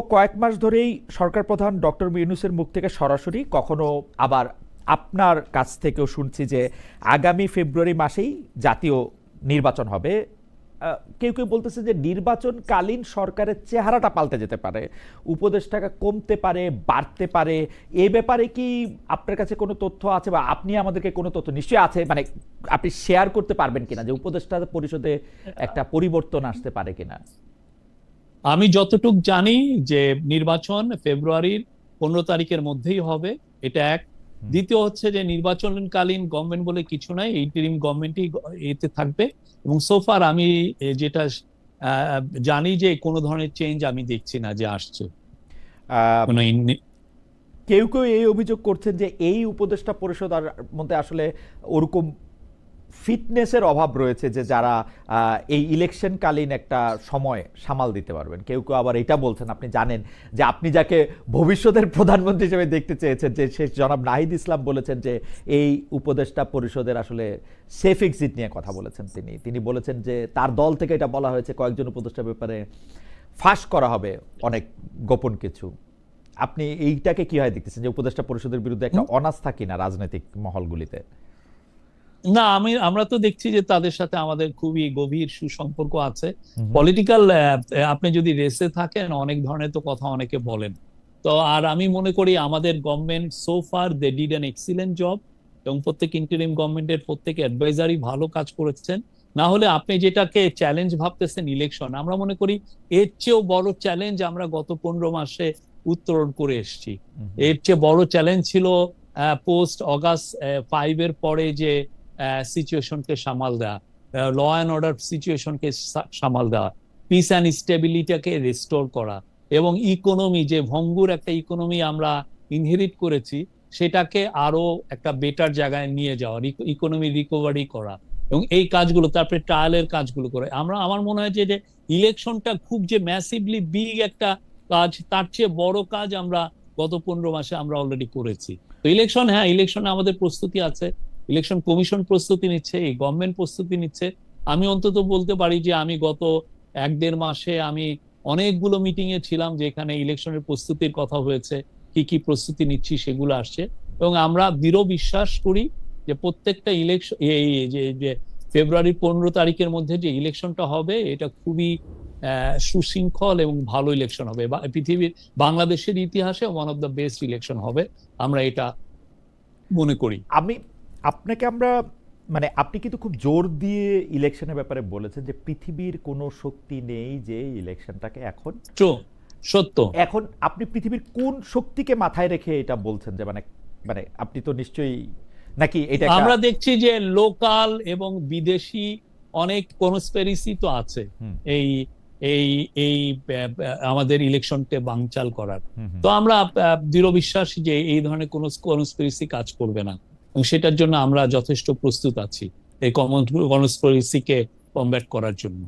কয়েক মাস ধরেই সরকার প্রধান ডক্টর ইউনুসের মুখ থেকে সরাসরি কখনো আবার আপনার কাছ থেকেও শুনছি যে আগামী ফেব্রুয়ারি মাসেই জাতীয় নির্বাচন হবে। কেউ কেউ বলতেছে যে নির্বাচনকালীন সরকারের চেহারাটা পাল্টে যেতে পারে, উপদেষ্টাকা কমতে পারে, বাড়তে পারে। এ ব্যাপারে কি আপনার কাছে কোনো তথ্য আছে বা আপনি আমাদেরকে কোনো তথ্য নিশ্চয়ই আছে? মানে আপনি শেয়ার করতে পারবেন কিনা যে উপদেষ্টা পরিষদে একটা পরিবর্তন আসতে পারে কিনা? আমি যতটুক জানি যে নির্বাচন ফেব্রুয়ারির পনেরো তারিখের মধ্যেই হবে এটা এক। দ্বিতীয় হচ্ছে যে নির্বাচনকালীন গভর্নমেন্ট বলে কিছু নাই এই টিম গভর্নমেন্টই এতে থাকবে। এবং সোফার আমি যেটা জানি যে কোনো ধরনের চেঞ্জ আমি দেখছি না যে আসছে। কেউ কেউ এই অভিযোগ করছেন যে এই উপদেষ্টা পরিষদ আর মধ্যে আসলে ওরকম ফিটনেসের অভাব রয়েছে যে যারা এই ইলেকশনকালীন একটা সময় সামাল দিতে পারবেন। কেউ কেউ আবার এটা বলছেন আপনি জানেন যে আপনি যাকে ভবিষ্যতের প্রধানমন্ত্রী হিসেবে দেখতে চেয়েছেন যে সে জনাব নাহিদ ইসলাম বলেছেন যে এই উপদেষ্টা পরিষদের আসলে সেফ এক্সিট নিয়ে কথা বলেছেন তিনি। তিনি বলেছেন যে তার দল থেকে এটা বলা হয়েছে কয়েকজন উপদেষ্টার ব্যাপারে ফাঁস করা হবে অনেক গোপন কিছু। আপনি এইটাকে কীভাবে দেখতেছেন যে উপদেষ্টা পরিষদের বিরুদ্ধে একটা অনাস্থা কিনা রাজনৈতিক মহলগুলিতে? না আমি আমরা তো দেখছি যে তাদের সাথে আমাদের খুবই গভীর সুসম্পর্ক আছে। পলিটিক্যাল আপনি যদি রেসে থাকেন অনেক ধরনের তো কথা অনেকে বলেন। তো আর আমি মনে করি আমাদের government so far they did an excellent job এবং প্রত্যেক ইন্টারিম গভর্নমেন্টের প্রত্যেক অ্যাডভাইজারই ভালো কাজ করেছেন। না হলে আপনি যেটাকে চ্যালেঞ্জ ভাবতেছেন ইলেকশন আমরা মনে করি এর চেয়েও বড় চ্যালেঞ্জ আমরা গত পনেরো মাসে উত্তরণ করে এসেছি। এর চেয়ে বড় চ্যালেঞ্জ ছিল পোস্ট অগাস্ট ফাইভ এর পরে যে সিচুয়েশনকে সামাল দেওয়া ল অ্যান্ড অর্ডার সিচুয়েশনকে সামাল দেওয়া পিস অ্যান্ড স্টেবিলিটিকে রেস্টোর করা এবং ইকোনমি যে ভঙ্গুর একটা ইকোনমি আমরা ইনহেরিট করেছি, সেটাকে আরও একটা বেটার জায়গায় নিয়ে যাওয়া ইকোনমি রিকভারি করা এবং এই কাজগুলো, তারপরে ট্রায়ালের কাজগুলো করে। আমরা, আমার মনে হয় যে যে ইলেকশনটা খুব যে ম্যাসিভলি বিগ একটা কাজ, তার চেয়ে বড় কাজ আমরা গত পনেরো মাসে আমরা অলরেডি করেছি। তো ইলেকশন হ্যাঁ ইলেকশনে আমাদের প্রস্তুতি আছে। ইলেকশন কমিশন প্রস্তুতি নিচ্ছে, এই গভর্নমেন্ট প্রস্তুতি নিচ্ছে। আমি অন্তত বলতে পারি যে আমি গত এক দেড় মাসে আমি অনেকগুলো মিটিং এ ছিলাম যেখানে ইলেকশনের প্রস্তুতির কথা হয়েছে, কি কি প্রস্তুতি নিচ্ছি সেগুলো আসছে। এবং আমরা দৃঢ় বিশ্বাস করি যে প্রত্যেকটা ইলেকশন এই যে ফেব্রুয়ারি পনেরো তারিখের মধ্যে যে ইলেকশনটা হবে, এটা খুবই সুশৃঙ্খল এবং ভালো ইলেকশন হবে। পৃথিবীর, বাংলাদেশের ইতিহাসে one of the best election হবে। আমরা এটা মনে করি। আমি আপনাকে আমরা মানে আপনি কিন্তু খুব জোর দিয়ে ইলেকশনের ব্যাপারে বলেছেন যে পৃথিবীর কোনো শক্তি নেই যে ইলেকশনটাকে এখন সত্য। এখন আপনি পৃথিবীর কোন শক্তিকে মাথায় রেখে এটা বলছেন যে মানে মানে আপনি তো নিশ্চয়ই নাকি এটা আমরা দেখছি যে লোকাল এবং বিদেশি অনেক কনস্পেরিসি তো আছে। এই এই এই আমাদের ইলেকশনকে বাংচাল করার। তো আমরা দৃঢ় বিশ্বাস যে এই ধরনের কোন কনস্পিরেসি কাজ করবে না। এবং সেটার জন্য আমরা যথেষ্ট প্রস্তুত আছি এই কমন কনস্পিরেসিকে কমব্যাট করার জন্য।